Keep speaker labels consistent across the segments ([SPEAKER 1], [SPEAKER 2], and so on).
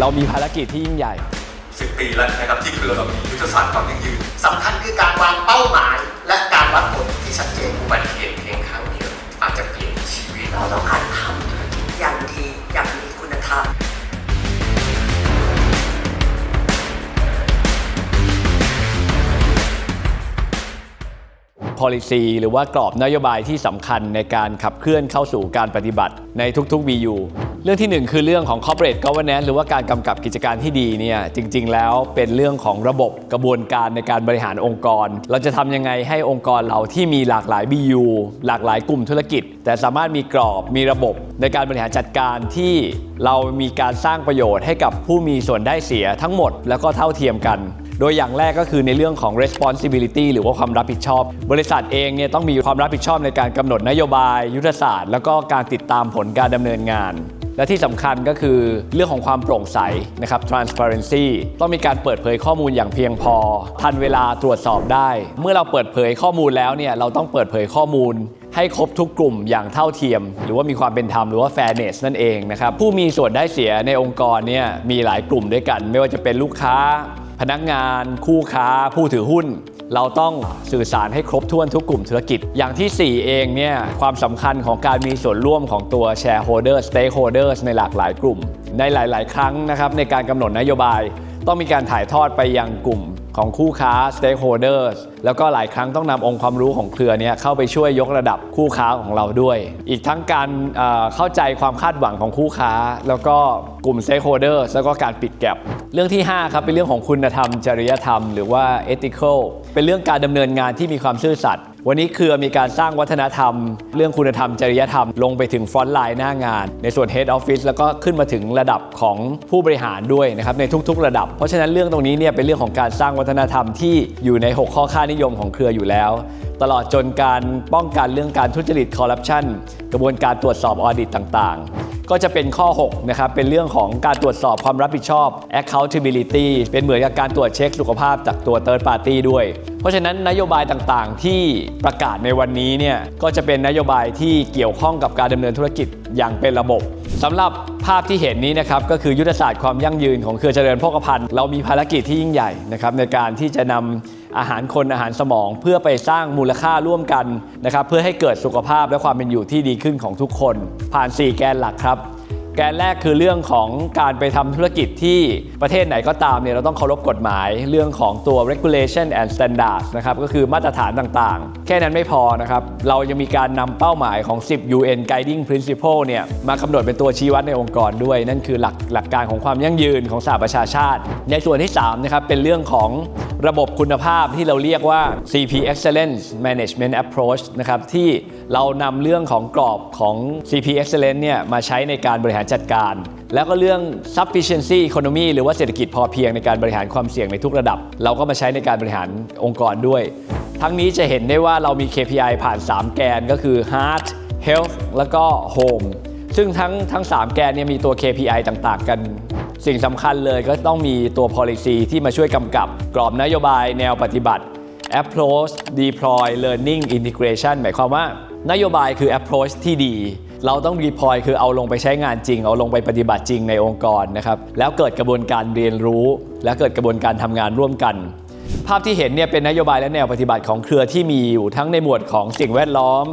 [SPEAKER 1] เรามีภารกิจที่ยิ่งใหญ่
[SPEAKER 2] 10 ปีแล้วนะครับที่เครือเรามียุทธศาสตร์ความยั่งยืน
[SPEAKER 3] สำคัญคือการวางเป้าหมาย และการวัดผลที่ชัดเจน
[SPEAKER 4] อุบัติเหตุเพียงครั้งเดียวอาจจะเปลี่ยนชีวิต
[SPEAKER 3] เราต้อง
[SPEAKER 1] policy หรือว่ากรอบนโยบายที่สำคัญในการขับเคลื่อนเข้าสู่การปฏิบัติในทุกๆ VU เรื่องที่หนึ่งคือเรื่องของ corporate governance หรือว่าการกำกับกิจการที่ดีเนี่ยจริง ๆ แล้วเป็นเรื่องของระบบกระบวนการในการบริหารองค์กร เราจะทำยังไงให้องค์กรเราที่มีหลากหลาย BU หลากหลายกลุ่มธุรกิจ แต่สามารถมีกรอบมีระบบในการบริหารจัดการที่เรามีการสร้างประโยชน์ให้กับผู้มีส่วนได้เสียทั้งหมด แล้วก็เท่าเทียมกัน โดยอย่างแรกก็คือในเรื่องของ responsibility หรือว่าความรับผิดชอบ บริษัทเองเนี่ยต้องมีความรับผิดชอบในการกำหนดนโยบาย ยุทธศาสตร์ แล้วก็การติดตามผลการดำเนินงานและที่สำคัญก็คือเรื่องของความโปร่งใสนะครับ transparency ต้องมีการเปิดเผยข้อมูลอย่างเพียงพอ ทันเวลาตรวจสอบได้ เมื่อเราเปิดเผยข้อมูลแล้วเนี่ยเราต้องเปิดเผยข้อมูล ให้ครบทุกกลุ่มอย่างเท่าเทียม หรือว่ามีความเป็นธรรมหรือว่า fairness นั่นเองนะครับผู้มีส่วนได้เสียในองค์กรเนี่ยมีหลายกลุ่มด้วยกัน ไม่ว่าจะเป็นลูกค้า พนักงานคู่ค้าผู้ถือหุ้น เราต้องสื่อสารให้ครบถ้วนทุกกลุ่มธุรกิจ อย่างที่ 4 เองเนี่ยความสำคัญของการมีส่วนร่วมของตัว shareholder stakeholders ในหลากหลายกลุ่ม ในหลาย ๆ ครั้งนะครับในการกำหนดนโยบาย ต้องมีการถ่ายทอดไปยังกลุ่ม ของคู่ค้า stakeholders แล้วก็หลายครั้งต้องนำองค์ความรู้ของเครือเนี้เข้าไปช่วยยกระดับคู่ค้าของเราด้วย อีกทั้งการเอ่อเข้าใจความคาดหวังของคู่ค้า แล้วก็กลุ่ม stakeholders แล้วก็การปิดแก็บเรื่องที่ 5 ครับ เป็นเรื่องของคุณธรรม จริยธรรม หรือว่า ethical เป็นเรื่องการดำเนินงานที่มีความซื่อสัตย์ วันนี้เครือมีการสร้างวัฒนธรรม เรื่องคุณธรรมจริยธรรม ลงไปถึงฟอนต์ไลน์หน้างาน ในส่วน Head Office แล้วก็ขึ้นมาถึงระดับของผู้บริหารด้วยนะครับในทุก ๆ ระดับ เพราะฉะนั้นเรื่องตรงนี้เนี่ยเป็นเรื่องของการสร้างวัฒนธรรมที่อยู่ใน 6 ข้อค่านิยมของเครืออยู่แล้ว ตลอดจนการป้องกันเรื่องการทุจริตคอร์รัปชันกระบวนการตรวจสอบออดิตต่างๆ ก็จะเป็นข้อ 6 นะครับ เป็นเรื่องของการตรวจสอบความรับผิดชอบ accountability เป็นเหมือนกับการตรวจเช็คสุขภาพจากตัว third party ด้วย เพราะฉะนั้นนโยบายต่างๆ ที่ประกาศในวันนี้เนี่ยก็จะเป็นนโยบายที่เกี่ยวข้องกับการดำเนินธุรกิจอย่างเป็นระบบสำหรับภาพที่เห็นนี้นะครับก็คือยุทธศาสตร์ความยั่งยืนของเครือเจริญโภคภัณฑ์เรามีภารกิจที่ยิ่งใหญ่นะครับในการที่จะนำ อาหารคนอาหารสมอง เพื่อไปสร้างมูลค่าร่วมกันนะครับเพื่อให้เกิดสุขภาพและความเป็นอยู่ที่ดีขึ้นของทุกคน ผ่าน 4 แกนหลักครับ แกนแรกคือเรื่องของการไปทำธุรกิจที่ประเทศไหนก็ตามเนี่ยเราต้องเคารพกฎหมาย เรื่องของตัว regulation and standards นะครับก็คือมาตรฐานต่างๆ แค่นั้นไม่พอนะครับเรายังมีการนำเป้าหมายของ 10 UN Guiding Principle เนี่ยมากำหนดเป็นตัวชี้วัดในองค์กรด้วย นั่นคือหลักหลักการของความยั่งยืนของสหประชาชาติ ในส่วนที่3นะครับเป็นเรื่องของ ระบบคุณภาพที่เราเรียกว่า CP Excellence Management Approach นะครับที่เรานำเรื่องของกรอบของ CP Excellence เนี่ยมาใช้ในการบริหารจัดการ แล้วก็เรื่อง sufficiency economy หรือว่าเศรษฐกิจพอเพียงในการบริหารความเสี่ยงในทุกระดับ เราก็มาใช้ในการบริหารองค์กรด้วย ทั้งนี้จะเห็นได้ว่าเรามี KPI ผ่าน 3 แกนก็คือ heart health แล้วก็ home ซึ่งทั้งทั้ง 3 แกนเนี่ยมีตัว KPI ต่าง ๆ กัน สิ่งสำคัญเลยก็ต้องมีตัว policy ที่มาช่วยกำกับ กรอบนโยบายแนวปฏิบัติ approach deploy learning integration หมายความว่านโยบายคือ approach ที่ดี เราต้อง deploy คือเอาลงไปใช้งานจริง เอาลงไปปฏิบัติจริงในองค์กรนะครับ แล้วเกิดกระบวนการเรียนรู้ และเกิดกระบวนการทำงานร่วมกัน ภาพที่เห็นเนี่ยเป็นนโยบายและแนวปฏิบัติของเครือที่มีอยู่ทั้งในหมวดของสิ่งแวดล้อม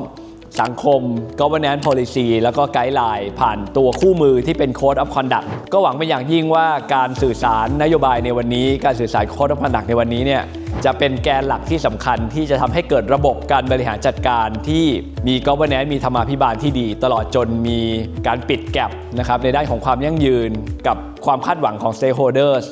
[SPEAKER 1] สังคม governance policy แล้วก็ไกด์ไลน์ผ่านตัวคู่มือที่เป็น code of conduct ก็หวังเป็นอย่างยิ่งว่าการสื่อสารนโยบายในวันนี้ การสื่อสาร code of conduct ในวันนี้เนี่ยจะเป็นแกนหลักที่สำคัญที่จะทำให้เกิดระบบการบริหารจัดการที่มี governance มีธรรมาภิบาลที่ดี ตลอดจนมีการปิดแก็บนะครับในด้านของความยั่งยืนกับความคาดหวังของ stakeholders